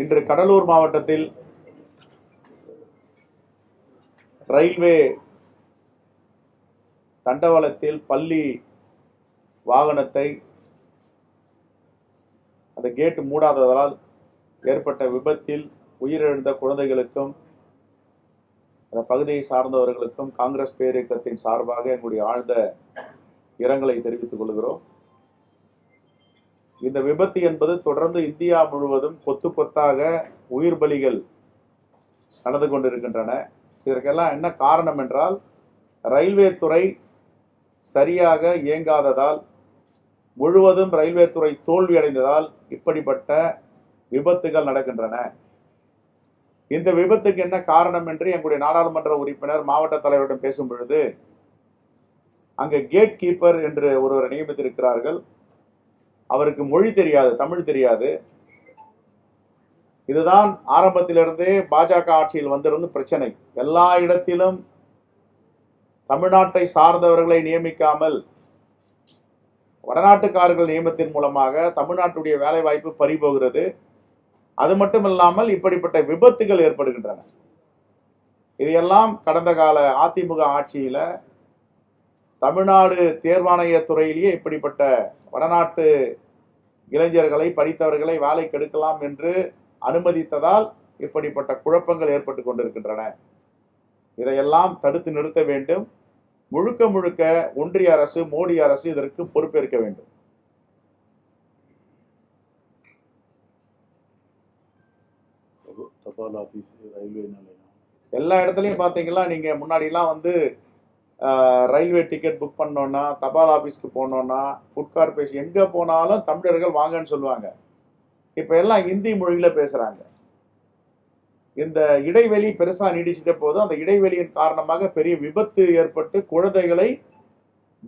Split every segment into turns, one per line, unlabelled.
இன்று கடலூர் மாவட்டத்தில் ரயில்வே தண்டவாளத்தில் பள்ளி வாகனத்தை அந்த கேட் மூடாததால் ஏற்பட்ட விபத்தில் உயிரிழந்த குழந்தைகளுக்கும் அந்த பகுதியை சார்ந்தவர்களுக்கும் காங்கிரஸ் பேரியக்கத்தின் சார்பாக எங்களுடைய ஆழ்ந்த இரங்கலை தெரிவித்துக் கொள்கிறோம். இந்த விபத்து என்பது தொடர்ந்து இந்தியா முழுவதும் கொத்து கொத்தாக உயிர் பலிகள் நடந்து கொண்டிருக்கின்றன. இதற்கெல்லாம் என்ன காரணம் என்றால் ரயில்வே துறை சரியாக இயங்காததால் முழுவதும் ரயில்வே துறை தோல்வியடைந்ததால் இப்படிப்பட்ட விபத்துகள் நடக்கின்றன. இந்த விபத்துக்கு என்ன காரணம் என்று எங்களுடைய நாடாளுமன்ற உறுப்பினர் மாவட்ட தலைவரிடம் பேசும் பொழுது அங்கே கேட் கீப்பர் என்று ஒருவரை நியமித்திருக்கிறார்கள். அவருக்கு மொழி தெரியாது தமிழ் தெரியாது. இதுதான் ஆரம்பத்திலிருந்தே பாஜக ஆட்சியில் வந்திருந்து பிரச்சனை. எல்லா இடத்திலும் தமிழ்நாட்டை சார்ந்தவர்களை நியமிக்காமல் வடநாட்டுக்காரர்கள் நியமத்தின் மூலமாக தமிழ்நாட்டுடைய வேலை வாய்ப்பு பறிபோகிறது. அது மட்டும் இல்லாமல் இப்படிப்பட்ட விபத்துகள் ஏற்படுகின்றன. இதையெல்லாம் கடந்த கால அதிமுக ஆட்சியில் தமிழ்நாடு தேர்வாணைய துறையிலேயே இப்படிப்பட்ட வடநாட்டு இளைஞர்களை படித்தவர்களை வேலைக்கு எடுக்கலாம் என்று அனுமதித்ததால் இப்படிப்பட்ட குழப்பங்கள் ஏற்பட்டு கொண்டிருக்கின்றன. இதையெல்லாம் தடுத்து நிறுத்த வேண்டும். முழுக்க முழுக்க ஒன்றிய அரசு மோடி அரசு இதற்கு பொறுப்பேற்க வேண்டும்.
ரயில்வே நிலையம்.
எல்லா இடத்துலையும் பார்த்தீங்கன்னா நீங்கள் முன்னாடிலாம் வந்து ரயில்வே டிக்கெட் புக் பண்ணோன்னா தபால் ஆஃபீஸ்க்கு போனோன்னா ஃபுட் கார்பரேஷன் எங்கே போனாலும் தமிழர்கள் வாங்கன்னு சொல்லுவாங்க. இப்போ எல்லாம் ஹிந்தி மொழியில் பேசுகிறாங்க இந்த இடைவெளி பெருசாக நீடிச்சிட்ட போது அந்த இடைவெளியின் காரணமாக பெரிய விபத்து ஏற்பட்டு குழந்தைகளை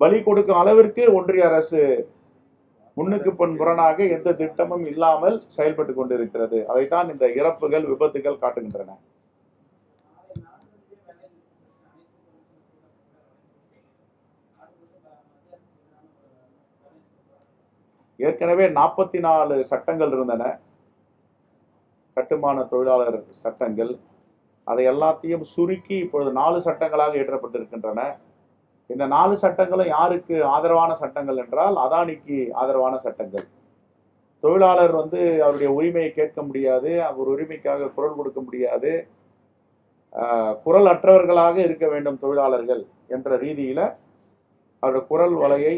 பலி கொடுக்கும் அளவிற்கு ஒன்றிய அரசு முன்னுக்கு பின் புறனாக எந்த திட்டமும் இல்லாமல் செயல்பட்டு கொண்டிருக்கிறது. அதைத்தான் இந்த இறப்புகள் விபத்துகள் காட்டுகின்றன. ஏற்கனவே நாற்பத்தி நாலு சட்டங்கள் இருந்தன. கட்டுமான தொழிலாளர் சட்டங்கள் அதை எல்லாத்தையும் சுருக்கி இப்பொழுது நாலு சட்டங்களாக இயற்றப்பட்டிருக்கின்றன இந்த நாலு சட்டங்களும் யாருக்கு ஆதரவான சட்டங்கள் என்றால் அதானிக்கு ஆதரவான சட்டங்கள். தொழிலாளர் வந்து அவருடைய உரிமையை கேட்க முடியாது அவர் உரிமைக்காக குரல் கொடுக்க முடியாது. குரல் அற்றவர்களாக இருக்க வேண்டும் தொழிலாளர்கள் என்ற ரீதியில் அவருடைய குரல் வலையை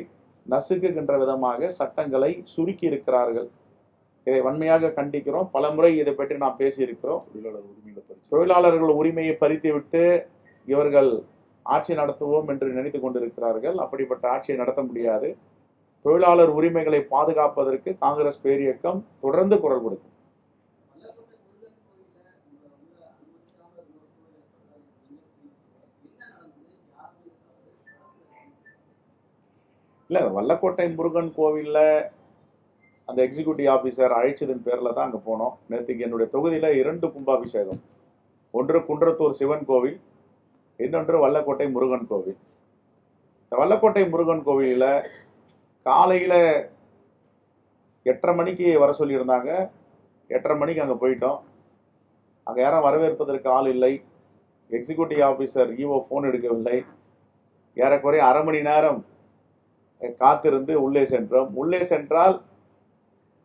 நசுக்குகின்ற விதமாக சட்டங்களை சுருக்கி இருக்கிறார்கள் இதை வன்மையாக கண்டிக்கிறோம். பலமுறை இதை பற்றி நாம் பேசியிருக்கிறோம்.
தொழிலாளர் பறிச்சு
தொழிலாளர்கள் உரிமையை பறித்துவிட்டு இவர்கள் ஆட்சி நடத்துவோம் என்று நினைத்து கொண்டிருக்கிறார்கள். அப்படிப்பட்ட ஆட்சியை நடத்த முடியாது. தொழிலாளர் உரிமைகளை பாதுகாப்பதற்கு காங்கிரஸ் பேரியக்கம் தொடர்ந்து குரல் கொடுக்கும். இல்லை வல்லக்கோட்டை முருகன் கோவிலில் அந்த எக்ஸிக்யூட்டிவ் ஆஃபீஸர் அழைச்சதன் பேரில் தான் அங்கே போனோம். நேற்றுக்கு என்னுடைய தொகுதியில் இரண்டு கும்பாபிஷேகம். ஒன்று குன்றத்தூர் சிவன் கோவில் இன்னொன்று வல்லக்கோட்டை முருகன் கோவில். இந்த வல்லக்கோட்டை முருகன் கோவிலில் காலையில் எட்டரை மணிக்கு வர சொல்லியிருந்தாங்க. எட்டரை மணிக்கு அங்கே போயிட்டோம். அங்கே யாரும் வரவேற்பதற்கு ஆள் இல்லை. எக்ஸிக்யூட்டிவ் ஆஃபீஸர் ஈவோ ஃபோன் எடுக்கவில்லை. ஏறக்குறைய அரை மணி நேரம் காத்திருந்து உள்ளே சென்றோம். உள்ளே சென்றால்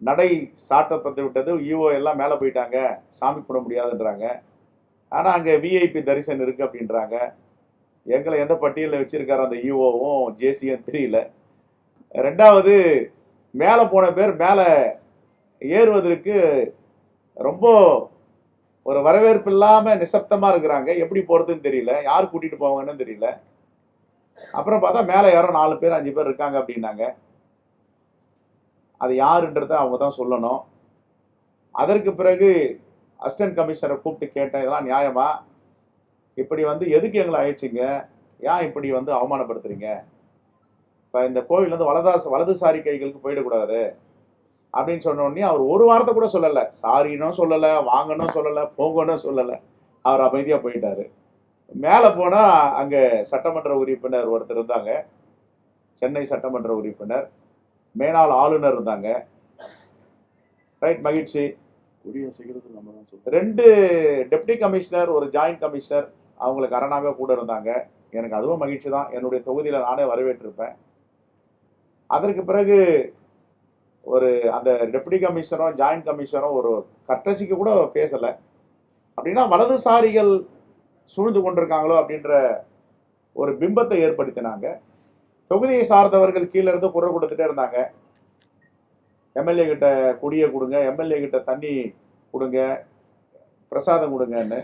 நடை சாட்டப்பட்டு விட்டது. ஈஓ எல்லாம் மேலே போயிட்டாங்க. சாமி கும்பிட முடியாதுன்றாங்க. ஆனால் அங்கே விஐபி தரிசனம் இருக்குது அப்படின்றாங்க. எங்களை எந்த பட்டியலில் வச்சிருக்காரு அந்த ஈஓவும் ஜேசியும் தெரியல. ரெண்டாவது மேலே போன பேர் மேலே ஏறுவதற்கு ரொம்ப ஒரு வரவேற்பு இல்லாமல் நிசப்தமாக இருக்கிறாங்க. எப்படி போகிறதுன்னு தெரியல. யார் கூட்டிகிட்டு போவாங்கன்னு தெரியல. அப்புறம் பார்த்தா மேலே யாரோ நாலு பேர் அஞ்சு பேர் இருக்காங்க அப்படின்னாங்க. அது யாருன்றதை அவங்க தான் சொல்லணும். அதற்கு பிறகு அசிஸ்டன்ட் கமிஷனரை கூப்பிட்டு கேட்டேன் இதெல்லாம் நியாயமா? இப்படி வந்து எதுக்கு எங்களை அழைச்சிங்க? ஏன் இப்படி வந்து அவமானப்படுத்துறீங்க? இப்போ இந்த கோவில் வந்து வலதாச வலதுசாரி கைகளுக்கு போயிடக்கூடாது. அப்படின்னு சொன்னோடனே அவர் ஒரு வாரத்தை கூட சொல்லலை. சாரினும் சொல்லலை வாங்கணும் சொல்லலை போங்கன்னு சொல்லலை. அவர் அமைதியாக போயிட்டாரு. மேலே போனால் அங்கே சட்டமன்ற உறுப்பினர் ஒருத்தர் இருந்தாங்க. சென்னை சட்டமன்ற உறுப்பினர். மேனாள் ஆளுநர் இருந்தாங்க. ரைட் மகிழ்ச்சி. ரெண்டு டெப்டி கமிஷனர் ஒரு ஜாயிண்ட் கமிஷனர் அவங்களுக்கு அரணாக கூட இருந்தாங்க. எனக்கு அதுவும் மகிழ்ச்சி தான். என்னுடைய தொகுதியில் நானே வரவேற்றிருப்பேன். அதற்கு பிறகு ஒரு அந்த டெப்டி கமிஷனரும் ஜாயிண்ட் கமிஷனரும் ஒரு கட்டசிக்கு கூட பேசலை. அப்படின்னா வலதுசாரிகள் சூழ்ந்து கொண்டிருக்காங்களோ அப்படின்ற ஒரு பிம்பத்தை ஏற்படுத்தினாங்க. தொகுதியை சார்ந்தவர்கள் கீழே இருந்து குரல் கொடுத்துட்டே இருந்தாங்க. எம்எல்ஏ கிட்ட குடியை கொடுங்க எம்எல்ஏ கிட்ட தண்ணி கொடுங்க பிரசாதம் கொடுங்கன்னு.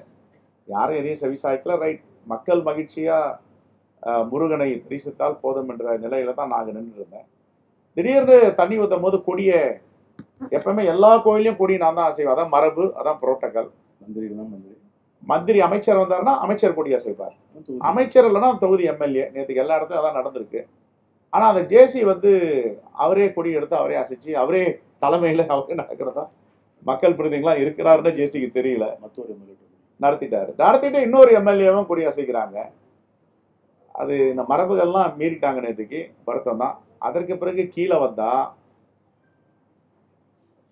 யாரும் எதையும் செவிசாய்க்கல ரைட். மக்கள் மகிழ்ச்சியாக முருகனை தரிசித்தால் போதும் என்ற நிலையில தான் நாங்கள் நின்று இருந்தேன் திடீர்னு தண்ணி ஊற்றும் போது கொடியை எப்பவுமே எல்லா கோயிலையும் கொடி நான் தான் அசைவேன். அதான் மரபு அதான் புரோட்டோக்கால்
மந்திரி மந்திரி
அமைச்சர் வந்தாருன்னா அமைச்சர் கொடி அசைப்பார். அமைச்சர் இல்லைன்னா தொகுதி எம்எல்ஏ. நேற்றுக்கு எல்லா இடத்துலையும் அதான் நடந்திருக்கு. ஆனால் அந்த ஜேசி வந்து அவரே கொடி எடுத்து அவரே அசைச்சு அவரே தலைமையில் அவரே நடக்கிறதா? மக்கள் பிரதிநிதிகளாக இருக்கிறாருன்னு ஜேசிக்கு தெரியல.
மற்றொரு எம்எல்ஏ
நடத்திட்டாரு. நடத்திட்டு இன்னொரு எம்எல்ஏவும் கொடி அசைக்கிறாங்க. அது இந்த மரபுகள்லாம் மீறிட்டாங்க நேற்றுக்கு வருத்தம் தான். அதற்கு பிறகு கீழே வந்தால்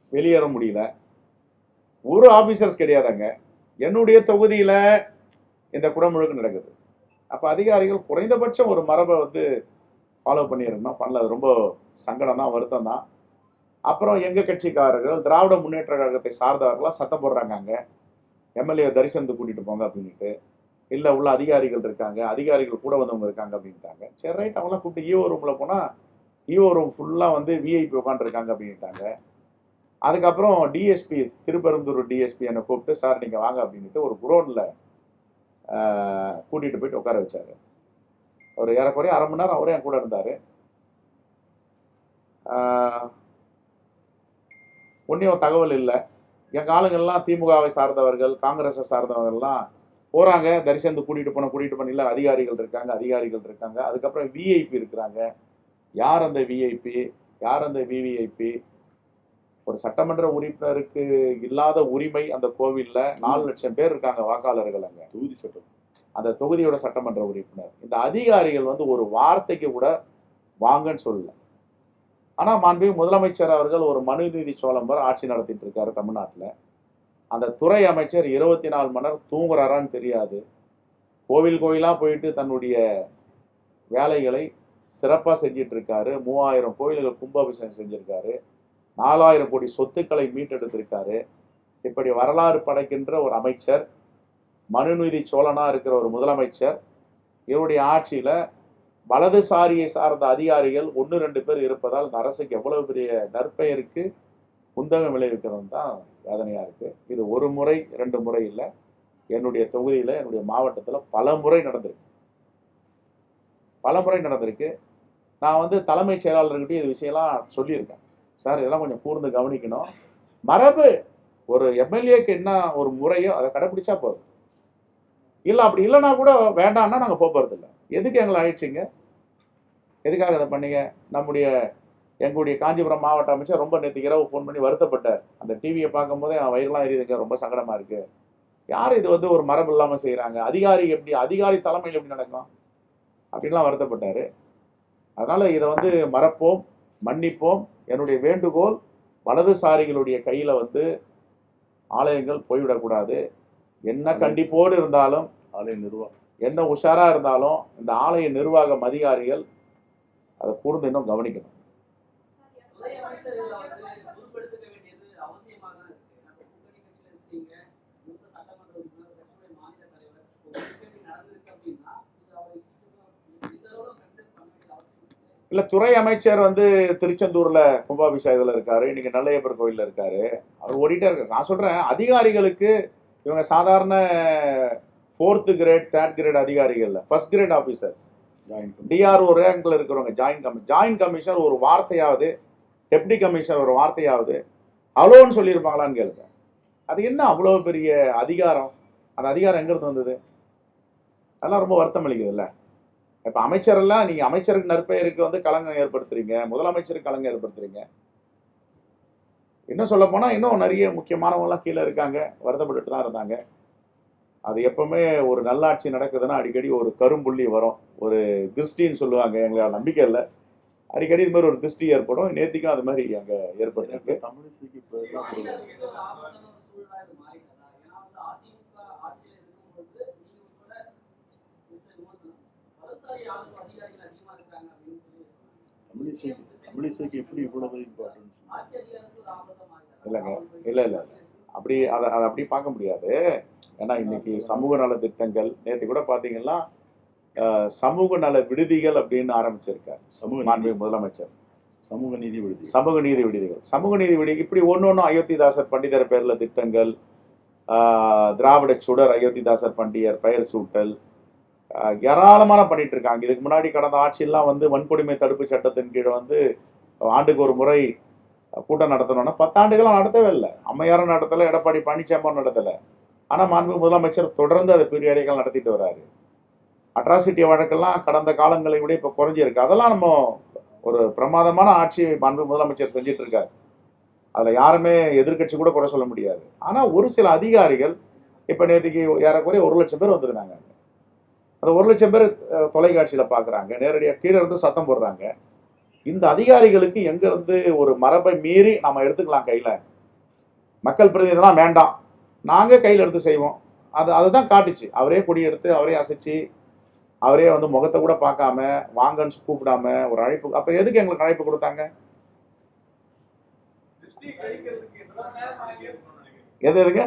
வெளியேற முடியல. ஒரு ஆஃபீஸர்ஸ் கிடையாதாங்க. என்னுடைய தொகுதியில் இந்த குடமுழுக்கு நடக்குது. அப்போ அதிகாரிகள் குறைந்தபட்சம் ஒரு மரபை வந்து ஃபாலோ பண்ணியிருக்கணும் பண்ணல அது ரொம்ப சங்கடம் தான் வருத்தம் தான் அப்புறம் எங்கள் கட்சிக்காரர்கள் திராவிட முன்னேற்ற கழகத்தை சார்ந்தவர்களாக சத்தம் போடுறாங்க அங்கே. எம்எல்ஏ தரிசனத்துக்கு கூட்டிகிட்டு போங்க அப்படின்ட்டு இல்லை உள்ள அதிகாரிகள் இருக்காங்க அதிகாரிகள் கூட வந்தவங்க இருக்காங்க அப்படின்ட்டாங்க சரி ரைட் அவங்களாம் கூப்பிட்டு ஈஓ ரூமில் போனால் ஈஓ ரூம் ஃபுல்லாக வந்து விஐபி உட்காந்துருக்காங்க அப்படின்ட்டாங்க அதுக்கப்புறம் டிஎஸ்பி திருப்பெரும்புதூர் டிஎஸ்பி என்னை கூப்பிட்டு சார் நீங்கள் வாங்க அப்படின்ட்டு ஒரு குரோனில் கூட்டிகிட்டு போயிட்டு உட்கார வச்சார். ஒரு ஏறக்குறைய அரை மணி நேரம் அவரே என் கூட இருந்தார். ஒன்றையும் தகவல் இல்லை. எங்கள் ஆளுங்கள்லாம் திமுகவை சார்ந்தவர்கள் காங்கிரஸை சார்ந்தவர்கள்லாம் போகிறாங்க தரிசனத்துக்கு கூட்டிகிட்டு போன கூட்டிகிட்டு போன இல்லை அதிகாரிகள் இருக்காங்க அதிகாரிகள் இருக்காங்க. அதுக்கப்புறம் விஐபி இருக்கிறாங்க. யார் அந்த விஐபி யார் அந்த விவிஐபி ஒரு சட்டமன்ற உறுப்பினருக்கு இல்லாத உரிமை அந்த கோவில்ல நாலு லட்சம் பேர் இருக்காங்க வாக்காளர்கள் அங்க.
தொகுதி சட்டம்.
அந்த தொகுதியோட சட்டமன்ற உறுப்பினர். இந்த அதிகாரிகள் வந்து ஒரு வார்த்தைக்கு கூட வாங்கன்னு சொல்லல. ஆனா மாண்பு முதலமைச்சர் அவர்கள் ஒரு மனுநீதி சோழம்பர் ஆட்சி நடத்திட்டு இருக்காரு தமிழ்நாட்டுல. அந்த துறை அமைச்சர் இருபத்தி நாலு மணி நேரம் தூங்குறாரான்னு தெரியாது. கோவில் கோயிலா போயிட்டு தன்னுடைய வேலைகளை சிறப்பா செஞ்சிட்டு இருக்காரு. மூவாயிரம் கோயில்கள் கும்பாபிஷேகம் செஞ்சிருக்காரு. நாலாயிரம் கோடி சொத்துக்களை மீட்டெடுத்திருக்காரு. இப்படி வரலாறு படைக்கின்ற ஒரு அமைச்சர் மனுநீதி சோழனா இருக்கிற ஒரு முதலமைச்சர் இவருடைய ஆட்சியில் வலதுசாரியை சார்ந்த அதிகாரிகள் ஒன்று ரெண்டு பேர் இருப்பதால் இந்த அரசுக்கு எவ்வளவு பெரிய நற்பெயருக்கு குந்தகம் விளைவிக்கிறது தான் வேதனையாக இருக்குது இது ஒரு முறை இரண்டு முறை இல்லை. என்னுடைய தொகுதியில் என்னுடைய மாவட்டத்தில் பல முறை நடந்திருக்கு. பல முறை நடந்திருக்கு. நான் வந்து தலைமைச் செயலாளர்கிட்டையும் இது விஷயம்லாம் சொல்லியிருக்கேன். சார் இதெல்லாம் கொஞ்சம் கூர்ந்து கவனிக்கணும். மரபு ஒரு எம்எல்ஏக்கு என்ன ஒரு முறையோ அதை கடைப்பிடிச்சா போதும். இல்லை அப்படி இல்லைன்னா கூட வேண்டாம்னா நாங்கள் போகிறது இல்லை எதுக்கு எங்களை அழைச்சிங்க? எதுக்காக அதை பண்ணீங்க? நம்முடைய எங்களுடைய காஞ்சிபுரம் மாவட்ட அமைச்சர் ரொம்ப நேற்று இரவு ஃபோன் பண்ணி வருத்தப்பட்டார். அந்த டிவியை பார்க்கும்போதே என் வயிறுலாம் எரியுதுங்க ரொம்ப சங்கடமாக இருக்குது யார் இது வந்து ஒரு மரபு இல்லாமல் செய்கிறாங்க அதிகாரி எப்படி அதிகாரி தலைமையில் எப்படி நடக்கும்? அப்படின்லாம் வருத்தப்பட்டார். அதனால் இதை வந்து மறப்போம் மன்னிப்போம். என்னுடைய வேண்டுகோள் வலதுசாரிகளுடைய கையில வந்து ஆலயங்கள் போய்விடக்கூடாது. என்ன கண்டிப்போடு இருந்தாலும்
ஆலய நிர்வாகம்
என்ன உஷாரா இருந்தாலும் இந்த ஆலய நிர்வாகம் அதிகாரிகள் அதை கூர்ந்து இன்னும் கவனிக்கணும்
துறை அமைச்சர்களை வந்து பொறுப்பெடுத்துக்க வேண்டியது அவசியமாக தான் இருக்கு நம்ம கூட்டணி கட்சியில இருக்கீங்க மூத்த சட்டமன்ற உறுப்பினர் கட்சியுடைய மாநில தலைவர் ஒரு கூட்டணி நடந்திருக்கு அப்படின்னா இது அவரை சீக்கிரம் இந்த அளவு கன்சிடர் பண்ண வேண்டிய அவசியம் இருக்கு
இல்ல துறை அமைச்சர் வந்து திருச்செந்தூர்ல கும்பாபிஷேகத்துல இருக்காரு இன்னைக்கு நல்லையப்பர் கோயில்ல இருக்காரு. அவர் ஓடிட்டே இருக்காரு. நான் சொல்றேன் அதிகாரிகளுக்கு இவங்க சாதாரண ஃபோர்த்து கிரேட் தேர்ட் கிரேட் அதிகாரிகள் first grade officers
join
D R O ரேங்க்ல இருக்கிறவங்க ஜாயின்ட் கமி ஜாயின்ட் கமிஷனர் ஒரு வார்த்தையாவது டெப்டி கமிஷனர் ஒரு வார்த்தையாவது அலோன்னு சொல்லியிருப்பாங்களான்னு கேளுங்க. அது என்ன அவ்வளோ பெரிய அதிகாரம்? அந்த அதிகாரம் எங்கிருந்து வந்தது? அதெல்லாம் ரொம்ப வருத்தம் அளிக்குதுல்ல இப்போ அமைச்சரெல்லாம் நீங்கள் அமைச்சருக்கு நற்பெயருக்கு வந்து களங்கம் ஏற்படுத்துறீங்க முதலமைச்சருக்கு களங்கம் ஏற்படுத்துறீங்க. இன்னும் சொல்ல போனால் இன்னும் நிறைய முக்கியமானவங்களாம் கீழே இருக்காங்க வருத்தப்பட்டுட்டு தான் இருந்தாங்க. அது எப்பவுமே ஒரு நல்லாட்சி நடக்குதுன்னா அடிக்கடி ஒரு கரும்புள்ளி வரும். ஒரு திருஷ்டின்னு சொல்லுவாங்க எங்களுக்கு நம்பிக்கை இல்லை. அடிக்கடி இது மாதிரி ஒரு திருஷ்டி ஏற்படும். நேத்திக்கும் அது மாதிரி அங்க ஏற்பட்டிருக்கு
தமிழிசைக்கு இப்போ தான் கொடுக்குறாங்க.
ஒரு ஆபத்தான ஒரு ஆளுநர் அதிகாரிகள் அதிகமா இருக்காங்க அப்படின்னு சொல்லி சொன்னாங்க.
தமிழிசைக்கு எப்படி இவ்வளவு இம்பார்ட்டன்ஸ்.
இல்லைங்க. இல்ல, இல்ல. அப்படி அதை அதை அப்படி பார்க்க முடியாது ஏன்னா இன்னைக்கு சமூக நல திட்டங்கள் நேற்று கூட பார்த்தீங்கன்னா சமூக நல விடுதிகள் அப்படின்னு ஆரம்பிச்சிருக்கார்
சமூக
மாண்பு முதலமைச்சர்
சமூக நீதி விடுதி
சமூக நீதி விடுதிகள் சமூக நீதி விடுதி இப்படி ஒன்று ஒன்றும் அயோத்திதாசர் பண்டிதர் பேர்ல திட்டங்கள் ஆஹ், திராவிட சுடர் அயோத்திதாசர் பண்டிதர் பெயர் சூட்டல் ஏராளமான பண்ணிட்டு இருக்காங்க இதுக்கு முன்னாடி கடந்த ஆட்சியெல்லாம் வந்து வன்கொடுமை தடுப்பு சட்டத்தின் கீழே வந்து ஆண்டுக்கு ஒரு முறை கூட்டம் நடத்தணும்னா பத்தாண்டுகளாக நடத்தவே இல்லை. அம்மையாரும் நடத்தலை எடப்பாடி பழனிசாமியும் நடத்தலை. ஆனால் மாண்பு முதலமைச்சர் தொடர்ந்து அதை பீரியடிகள் நடத்திட்டு வர்றாரு அட்ராசிட்டி வழக்கெல்லாம் கடந்த காலங்களை விட இப்போ குறைஞ்சிருக்கு. அதெல்லாம் நம்ம ஒரு பிரமாதமான ஆட்சி மாண்பு முதலமைச்சர் செஞ்சிட்டு இருக்காரு அதில் யாருமே எதிர்க்கட்சி கூட குறை சொல்ல முடியாது. ஆனால் ஒரு சில அதிகாரிகள் இப்போ நேற்றுக்கு ஏறக்குறைய ஒரு லட்சம் பேர் வந்திருந்தாங்க அந்த ஒரு லட்சம் பேர் தொலைக்காட்சியில் பார்க்குறாங்க நேரடியாக கீழே இருந்து சத்தம் போடுறாங்க. இந்த அதிகாரிகளுக்கு எங்கேருந்து ஒரு மரபை மீறி நம்ம எடுத்துக்கலாம் கையில்? மக்கள் பிரதிநிதிலாம் வேண்டாம். நாங்கள் கையில் எடுத்து செய்வோம். அது அதுதான் காட்டுச்சு. அவரே கொடியெடுத்து அவரே அசைச்சு அவரே வந்து முகத்தை கூட பார்க்காம வாங்கன்னு கூப்பிடாம ஒரு அழைப்பு அப்ப எதுக்கு எங்களுக்கு அழைப்பு கொடுத்தாங்க? எது எதுங்க?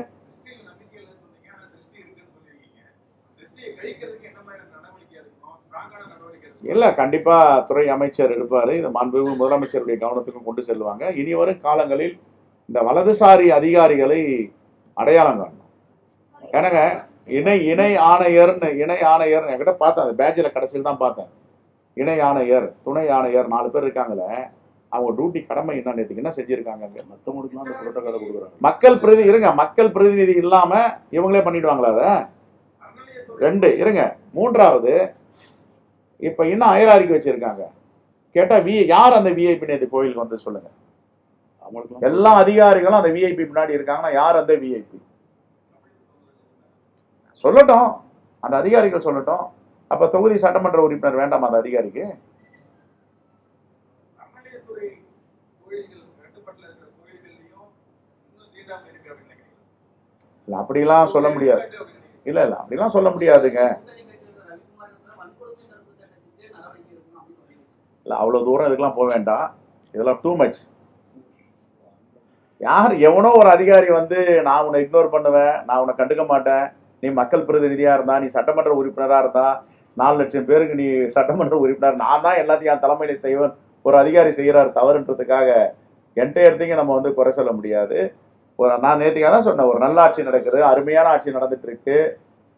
இல்லை கண்டிப்பாக துறை அமைச்சர் எடுப்பார் இந்த மாண்புமிகு முதலமைச்சருடைய கவனத்துக்கும் கொண்டு செல்வாங்க. இனி வரும் காலங்களில் இந்த வலதுசாரி அதிகாரிகளை அடையாளம் காணணும். ஏன்னாங்க இணை இணை ஆணையர்னு இணை ஆணையர் என்கிட்ட பார்த்தேன் அந்த பேட்சில் கடைசியில் தான் பார்த்தேன். இணை ஆணையர் துணை ஆணையர் நாலு பேர் இருக்காங்களே அவங்க டியூட்டி கடமை என்ன என்ன செஞ்சிருக்காங்க? அங்க?
மற்றவங்களுக்குலாம் அந்த புரோட்டோகாலை கொடுக்குறாங்க.
மக்கள் பிரதி இருங்க மக்கள் பிரதிநிதி இல்லாமல் இவங்களே பண்ணிடுவாங்களா அதை? ரெண்டு இருங்க. மூன்றாவது இப்ப இன்னும் அயராரிக்கு வச்சிருக்காங்க? கேட்டா வி யார் அந்த விஐபி நேற்று கோயிலுக்கு வந்து சொல்லுங்க.
அவங்களுக்குலாம்
எல்லா அதிகாரிகளும் அந்த விஐபி பின்னாடி இருக்காங்கன்னா யார் அந்த விஐபி சொல்லட்டும். அந்த அதிகாரிகள் சொல்லட்டும். அப்ப தொகுதி சட்டமன்ற உறுப்பினர் வேண்டாமா அந்த அதிகாரிக்கு? இல்ல அப்படிலாம் சொல்ல முடியாது? இல்ல இல்ல. அப்படிலாம் சொல்ல முடியாதுங்க
கூட்டணி கட்சியில் இருக்கிற ரவிக்குமார் சொல்ற வன்கொடுமை தடுப்பு சட்டத்துக்கு நடவடிக்கை எடுக்கணும் அப்படின்னு சொல்லியிருக்காங்க.
இல்லை அவ்வளோ தூரம் இதுக்கெல்லாம் போக வேண்டாம். இதெல்லாம் டூ மச் யார் எவனோ ஒரு அதிகாரி வந்து நான் உன்னை இக்னோர் பண்ணுவேன். நான் உன்னை கண்டுக்க மாட்டேன். நீ மக்கள் பிரதிநிதியாக இருந்தா நீ சட்டமன்ற உறுப்பினராக இருந்தா நாலு லட்சம் பேருக்கு நீ சட்டமன்ற உறுப்பினர். நான் தான் எல்லாத்தையும் என் தலைமையில செய்வேன். ஒரு அதிகாரி செய்கிறார் தவறுன்றதுக்காக. என்கிட்ட எடுத்தீங்க நம்ம வந்து குறை சொல்ல முடியாது. ஒரு நான் நேற்றுக்காக தான் சொன்னேன் ஒரு நல்ல ஆட்சி நடக்குது அருமையான ஆட்சி நடந்துட்டு இருக்கு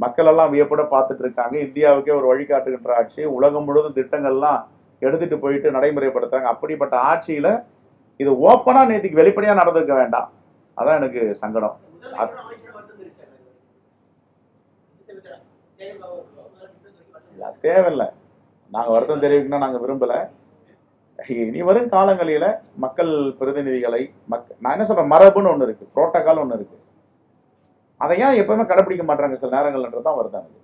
மக்கள் எல்லாம் வியப்பட பார்த்துட்டு இருக்காங்க. இந்தியாவுக்கே ஒரு வழிகாட்டுகின்ற ஆட்சி. உலகம் முழுவதும் திட்டங்கள்லாம் எடுத்துட்டு போயிட்டு நடைமுறைப்படுத்துறாங்க. அப்படிப்பட்ட ஆட்சியில இது ஓப்பனா நேற்றுக்கு வெளிப்படையா நடந்திருக்க வேண்டாம். அதான் எனக்கு சங்கடம். தேவையில்லை. நாங்க வருத்தம் தெரிவிக்கணும் நாங்க விரும்பல. இனி வரும் காலங்களில மக்கள் பிரதிநிதிகளை மக் நான் என்ன சொல்றேன் மரபுன்னு ஒண்ணு இருக்கு. புரோட்டோகால் ஒண்ணு இருக்கு. அதை ஏன் எப்பவுமே கடைபிடிக்க மாட்டாங்க சில நேரங்கள்ன்றது தான் வருது எனக்கு.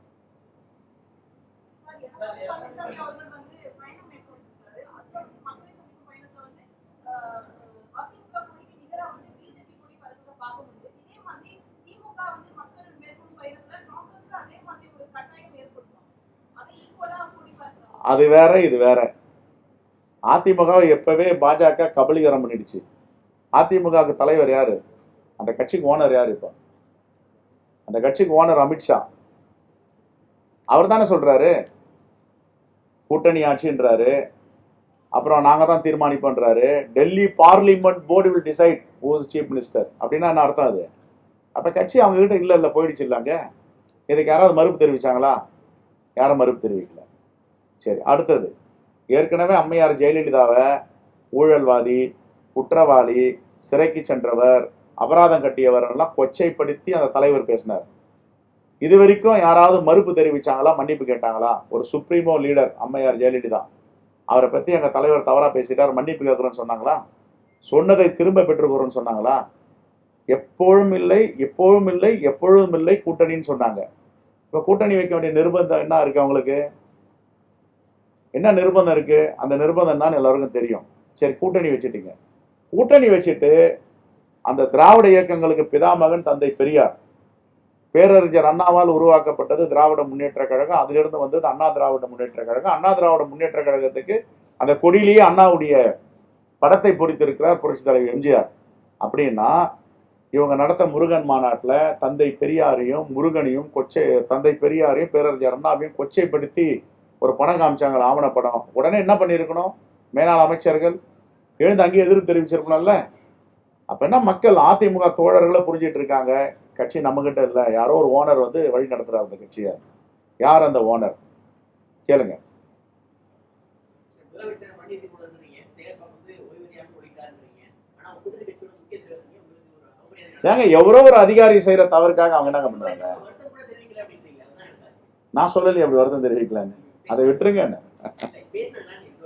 சார், எடப்பாடி பழனிசாமி அவர்கள் வந்து பயணம் மேற்கொண்டிருக்காரு. அதுல வந்து மக்களை சந்திக்கும் பயணத்தை வந்து, அஹ், அதிமுக கொடிக்கு நிகரா வந்து BJP கொடி பறக்கிறத பார்க்க முடியுது. இதே மாதிரி திமுக வந்து மக்கள் மேற்கொள்ளும் பயணத்துல காங்கிரஸ்ல அதே மாதிரி ஒரு கட்டாயம் ஏற்படுத்தும். அதை equal ஆ கொடி பறக்கணும்.
அது வேற இது வேற. அதிமுக எப்பவே பாஜக கபலீகரம் பண்ணிடுச்சு. அதிமுகவுக்கு தலைவர் யாரு? அந்த கட்சிக்கு ஓனர் யாரு இப்போ? அந்த கட்சிக்கு ஓனர் அமித்ஷா அவர் தானே சொல்றாரு? கூட்டணி ஆட்சின்றாரு. அப்புறம் நாங்க தான் தீர்மானிப்போன்றாரு. Delhi parliament board will decide who's chief minister அப்படின்னா என்ன அர்த்தம் அது? அப்ப கட்சி அவங்க கிட்ட இல்லை இல்லை போயிடுச்சு இல்லைங்க இதுக்கு யாராவது மறுப்பு தெரிவிச்சாங்களா? யாரும் மறுப்பு தெரிவிக்கல. சரி அடுத்தது. ஏற்கனவே அம்மையார் ஜெயலலிதாவை ஊழல்வாதி குற்றவாளி சிறைக்கு சென்றவர் அபராதம் கட்டியவர் எல்லாம் கொச்சைப்படுத்தி அந்த தலைவர் பேசினார். இது வரைக்கும் யாராவது மறுப்பு தெரிவிச்சாங்களா மன்னிப்பு கேட்டாங்களா? ஒரு சுப்ரீமோ லீடர் அம்மையார் ஜெயலலிதா. அவரை பற்றி எங்கள் தலைவர் தவறாக பேசிட்டார் மன்னிப்பு கேட்குறோன்னு சொன்னாங்களா? சொன்னதை திரும்ப பெற்றுக்கிறோன்னு சொன்னாங்களா? எப்பொழுதும் இல்லை எப்பொழுதும் இல்லை எப்பொழுதும் இல்லை கூட்டணின்னு சொன்னாங்க. இப்போ கூட்டணி வைக்க வேண்டிய நிர்பந்தம் என்ன இருக்குது அவங்களுக்கு? என்ன நிர்பந்தம் இருக்கு? அந்த நிர்பந்தம் தான் எல்லாருக்கும் தெரியும். சரி கூட்டணி வச்சுட்டீங்க. கூட்டணி வச்சுட்டு அந்த திராவிட இயக்கங்களுக்கு பிதாமகன் தந்தை பெரியார். பேரறிஞர் அண்ணாவால் உருவாக்கப்பட்டது திராவிட முன்னேற்ற கழகம். அதிலிருந்து வந்தது அண்ணா திராவிட முன்னேற்ற கழகம். அண்ணா திராவிட முன்னேற்ற கழகத்துக்கு அந்த கொடியிலேயே அண்ணாவுடைய படத்தை பொறித்திருக்கிறார் புரட்சி தலைவர் எம்ஜிஆர். அப்படின்னா இவங்க நடத்த முருகன் மாநாட்டில் தந்தை பெரியாரையும் முருகனையும் கொச்சை தந்தை பெரியாரையும் பேரறிஞர் அண்ணாவையும் கொச்சைப்படுத்தி ஒரு படம் காமிச்சாங்க ஆவண படம். உடனே என்ன பண்ணியிருக்கணும்? மேலாள் அமைச்சர்கள் எழுந்து அங்கேயே எதிர்ப்பு தெரிவிச்சிருக்கணும்ல. அப்போ என்ன மக்கள் அதிமுக தோழர்களை புரிஞ்சிட்டு இருக்காங்க. கட்சி நம்மகிட்ட இல்லை. யாரோ ஒரு ஓனர் வந்து வழி நடத்துகிறார் அந்த கட்சியை. யார் அந்த ஓனர்? கேளுங்க. ஏங்க எவ்வளோ ஒரு அதிகாரி செய்யற தவறுக்காக அவங்க என்னங்க
பண்ணுறாங்க
நான் சொல்லலையே அப்படி வருத்தம் தெரிவிக்கலான்னு. அதை விட்டுருங்க என்ன?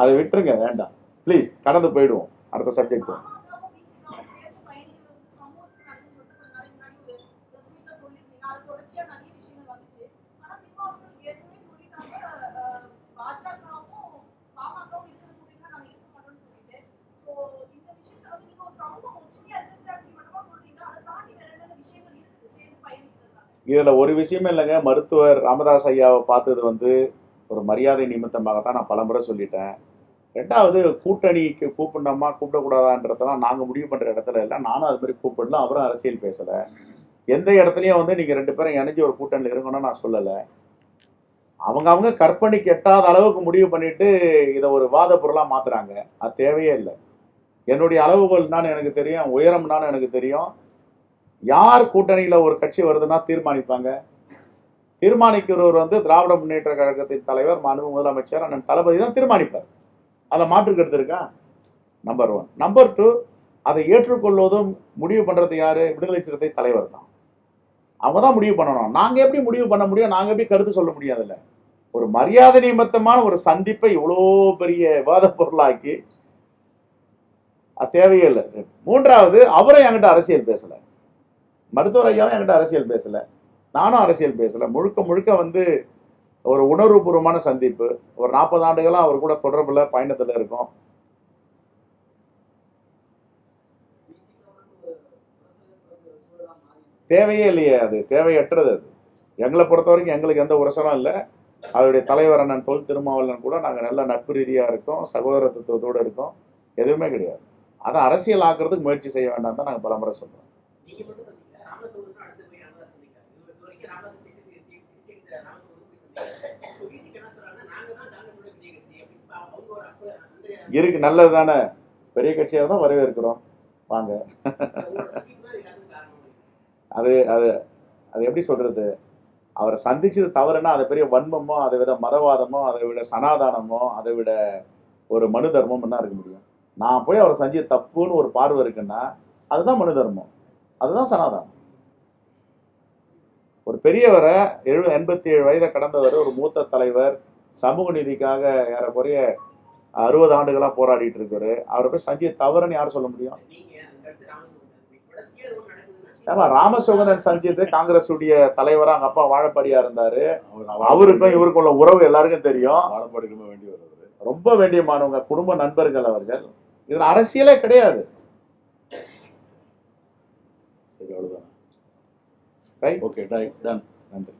அதை விட்டுருங்க வேண்டாம். ப்ளீஸ் கடந்து போயிடுவோம். அடுத்த சப்ஜெக்ட்
இதில் ஒரு
இதுல ஒரு விஷயமே இல்லைங்க. மருத்துவர் ராமதாஸ் ஐயாவை பார்த்தது வந்து ஒரு மரியாதை நிமித்தமாக தான் நான் பலமுறை சொல்லிட்டேன். ரெண்டாவது கூட்டணிக்கு கூப்பிடணுமா கூப்பிடக்கூடாதான்றதெல்லாம் நாங்கள் முடிவு பண்ணுற இடத்துல இல்லை. நானும் அது மாதிரி கூப்பிடலாம் அவரும் அரசியல் பேசலை. எந்த இடத்துலையும் வந்து நீங்கள் ரெண்டு பேரும் இணைஞ்சு ஒரு கூட்டணியில் இருக்கணும்னு நான் சொல்லலை. அவங்க அவங்க கற்பனைக்கு எட்டாத அளவுக்கு முடிவு பண்ணிட்டு இதை ஒரு வாத பொருளாக மாற்றுறாங்க அது தேவையே இல்லை. என்னுடைய அளவுகோல் எனக்கு தெரியும் உயரம்னாலும் எனக்கு தெரியும். யார் கூட்டணியில் ஒரு கட்சி வருதுன்னா தீர்மானிப்பாங்க? தீர்மானிக்கிறவர் வந்து திராவிட முன்னேற்ற கழகத்தின் தலைவர் மாண்பு முதலமைச்சர் அண்ணன் தளபதி தான் தீர்மானிப்பார். அதில் மாற்று கருத்து இருக்கா? நம்பர் ஒன் நம்பர் டூ அதை ஏற்றுக்கொள்வதும் முடிவு பண்ணுறது யாரு? விடுதலை சிறுத்தை தலைவர் தான். அவங்க தான் முடிவு பண்ணணும். நாங்கள் எப்படி முடிவு பண்ண முடியும்? நாங்கள் எப்படி கருத்து சொல்ல முடியாதுல்ல. ஒரு மரியாதை நிமித்தமான ஒரு சந்திப்பை இவ்வளோ பெரிய விவாத பொருளாக்கி அது தேவையே இல்லை. மூன்றாவது அவரும் என்கிட்ட அரசியல் பேசலை. மருத்துவர் ஐயாவும் என்கிட்ட அரசியல் பேசலை. நானும் அரசியல் பேசலை. முழுக்க முழுக்க வந்து ஒரு உணர்வுபூர்வமான சந்திப்பு. ஒரு நாற்பது ஆண்டுகளாக அவர் கூட தொடர்பில் பயணத்தில் இருக்கும். தேவையே இல்லையே அது. தேவையற்றது அது. எங்களை பொறுத்த வரைக்கும் எங்களுக்கு எந்த உரசரம் இல்லை. அதோடைய தலைவர் அண்ணன் தொல் திருமாவளவன் கூட நாங்கள் நல்ல நட்பு ரீதியாக இருக்கோம். சகோதரத்துவத்தோடு இருக்கோம். எதுவுமே கிடையாது. அதை அரசியல் ஆக்குறதுக்கு முயற்சி செய்ய வேண்டாம் தான் நாங்கள் பலமுறை சொல்கிறோம்
நீங்க மட்டும் சந்திக்கல ராமசோதரன் அடுத்து போய் ராமதாஸ் சந்திக்காரு இது இது வரைக்கும் ராமதாஸ் திட்டு திட்டு ராமசோதரன் போய் சந்திக்காரு இப்போ விசிக்கு என்ன சொல்றாங்க நாங்க தான் காங்கிரஸோட பெரிய கட்சி அப்படின்னு இப்ப அவங்க ஒரு அப்ப அந்த
இருக்கு நல்லது தானே பெரிய கட்சியாக தான் வரவேற்கிறோம். வாங்க. அது அது அது எப்படி சொல்றது? அவரை சந்திச்சது தவறுன்னா அதை பெரிய வன்மமோ அதை விட மதவாதமோ அதை விட சனாதானமோ அதை விட ஒரு மனு தர்மம் என்ன இருக்க முடியும்? நான் போய் அவரை செஞ்ச தப்புன்னு ஒரு பார்வை இருக்குன்னா அதுதான் மனு தர்மம். அதுதான் சனாதானம். ஒரு பெரியவரை எழு எண்பத்தி ஏழு வயதை கடந்தவர் ஒரு மூத்த தலைவர் சமூக நீதிக்காக ஏறக்குறைய அறுபது ஆண்டுகளாக போராடிட்டு இருக்காரு. அவரை போய் சஞ்சய் தவறுன்னு யார் சொல்ல முடியும்? ஏமா ராமசுகந்தன் சஞ்சித் காங்கிரஸ் உடைய தலைவரா அவங்க அப்பா வாழப்பாடியா இருந்தாரு. அவருக்கும் இவருக்கும் உள்ள உறவு எல்லாருக்கும் தெரியும்.
வாழப்பாடுக்கு வேண்டி வருவாரு?
ரொம்ப வேண்டியமானவங்க குடும்ப நண்பர்கள் அவர்கள். இதுல அரசியலே கிடையாது. ரைட்
ஓகே ரைட் டன்
நன்றி